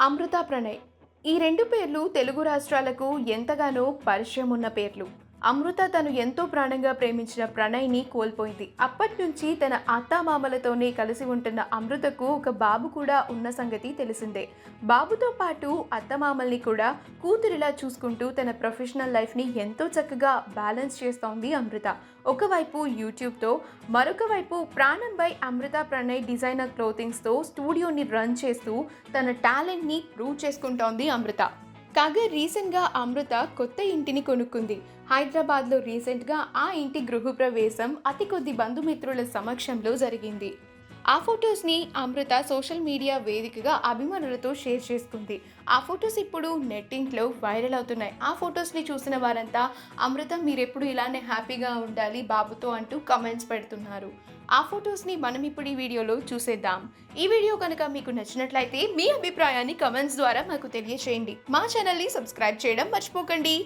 అమృత ప్రణయ్. ఈ రెండు పేర్లు తెలుగు రాష్ట్రాలకు ఎంతగానో పరిచయం ఉన్న పేర్లు. అమృత తను ఎంతో ప్రాణంగా ప్రేమించిన ప్రణయ్ని కోల్పోయింది. అప్పటి నుంచి తన అత్తామామలతోనే కలిసి ఉంటున్న అమృతకు ఒక బాబు కూడా ఉన్న సంగతి తెలిసిందే. బాబుతో పాటు అత్తమామల్ని కూడా కూతురిలా చూసుకుంటూ తన ప్రొఫెషనల్ లైఫ్ని ఎంతో చక్కగా బ్యాలెన్స్ చేస్తోంది అమృత. ఒకవైపు యూట్యూబ్తో మరొక వైపు ప్రాణంపై అమృత ప్రణయ్ డిజైనర్ క్లోతింగ్స్తో స్టూడియోని రన్ చేస్తూ తన టాలెంట్ని ప్రూవ్ చేసుకుంటోంది అమృత. కాగా రీసెంట్గా అమృత కొత్త ఇంటిని కొనుక్కుంది. హైదరాబాద్లో రీసెంట్గా ఆ ఇంటి గృహప్రవేశం అతి కొద్ది బంధుమిత్రుల సమక్షంలో జరిగింది. ఆ ఫొటోస్ని అమృత సోషల్ మీడియా వేదికగా అభిమానులతో షేర్ చేసుకుంది ఆ ఫొటోస్ ఇప్పుడు నెట్టింట్లో వైరల్ అవుతున్నాయి. ఆ ఫొటోస్ని చూసిన వారంతా అమృత మీరెప్పుడు ఇలానే హ్యాపీగా ఉండాలి బాబుతో అంటూ కమెంట్స్ పెడుతున్నారు. ఆ ఫొటోస్ని మనం ఇప్పుడు ఈ వీడియోలో చూసేద్దాం. ఈ వీడియో కనుక మీకు నచ్చినట్లయితే మీ అభిప్రాయాన్ని కమెంట్స్ ద్వారా మాకు తెలియచేయండి. మా ఛానల్ని సబ్స్క్రైబ్ చేయడం మర్చిపోకండి.